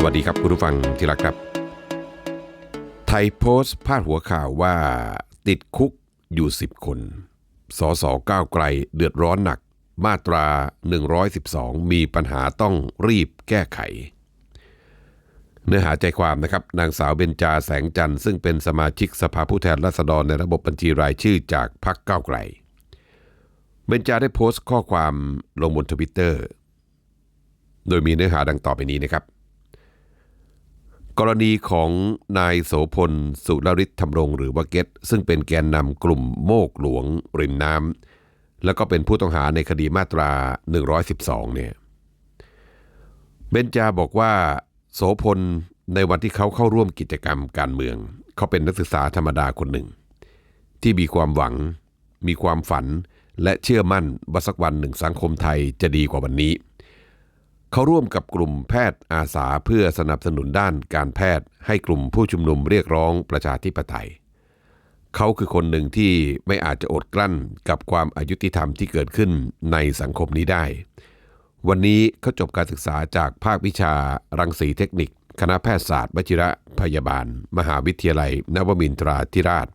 สวัสดีครับคุณผู้ฟังที่รักครับ ไทยโพสต์พาดหัวข่าวว่า ติดคุกอยู่ 10 คน สสก้าวไกลเดือดร้อนหนัก มาตรา 112 มีปัญหาต้องรีบแก้ไข เนื้อหาใจความนะครับ นางสาวเบญจาแสงจันทร์ซึ่งเป็นสมาชิกสภาผู้แทนราษฎรในระบบบัญชีรายชื่อจากพรรคก้าวไกล เบญจาได้โพสต์ข้อความลงบนทวิตเตอร์โดยมีเนื้อหาดังต่อไปนี้นะครับ กรณีของนายโสพล สุรริศธรรมรงค์หรือว่าเกตซึ่งเป็นแกนนำกลุ่มโมกหลวง ริมน้ำแล้วก็เป็นผู้ต้องหาในคดีมาตรา 112 เนี่ยเบนจาบอกว่า โสพลในวันที่เขาเข้าร่วมกิจกรรมการเมือง เขาเป็นนักศึกษาธรรมดาคนหนึ่ง ที่มีความหวัง มีความฝันและเชื่อมั่นว่าสักวันหนึ่งสังคมไทยจะดีกว่าวันนี้ เขาร่วมกับกลุ่มแพทย์อาสาเพื่อสนับสนุนด้านการแพทย์ให้กลุ่มผู้ชุมนุมเรียกร้องประชาธิปไตย เขาคือคนหนึ่งที่ไม่อาจจะอดกลั้นกับความอายุติธรรมที่เกิดขึ้นในสังคมนี้ได้ วันนี้เขาจบการศึกษาจากภาควิชารังสีเทคนิค คณะแพทยศาสตร์วชิระพยาบาล มหาวิทยาลัย นวมินทราธิราช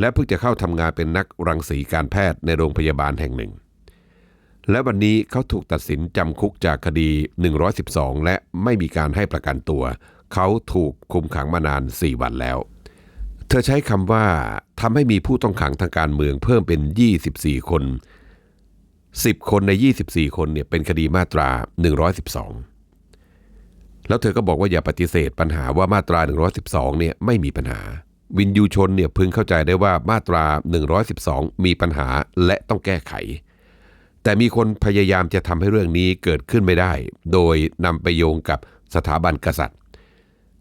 และเพิ่งจะเข้าทำงานเป็นนักรังสีการแพทย์ในโรงพยาบาลแห่งหนึ่ง และวันนี้เขาถูกตัดสินจำคุกจากคดี 112 และไม่มีการให้ประกันตัว เขาถูกคุมขังมานาน 4 วันแล้ว เธอใช้คำว่าทำให้มีผู้ต้องขังทางการเมืองเพิ่มเป็น 24 คน 10 คนใน 24 คนเนี่ยเป็นคดีมาตรา 112 แล้วเธอก็บอกว่าอย่าปฏิเสธปัญหาว่ามาตรา 112 เนี่ยไม่มีปัญหา วินยูชนเนี่ยพึงเข้าใจได้ว่ามาตรา 112 มีปัญหาและต้องแก้ไข แต่มีคนพยายามจะทำให้เรื่องนี้เกิดขึ้นไม่ได้ โดยนำไปโยงกับสถาบันกษัตริย์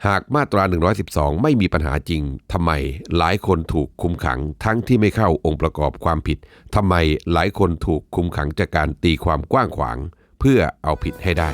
หากมาตรา 112 ไม่มีปัญหาจริงทำไมหลายคนถูกคุมขังทั้งที่ไม่เข้าองค์ประกอบความผิดทำไมหลายคนถูกคุมขังจากการตีความกว้างขวาง เพื่อเอาผิดให้ได้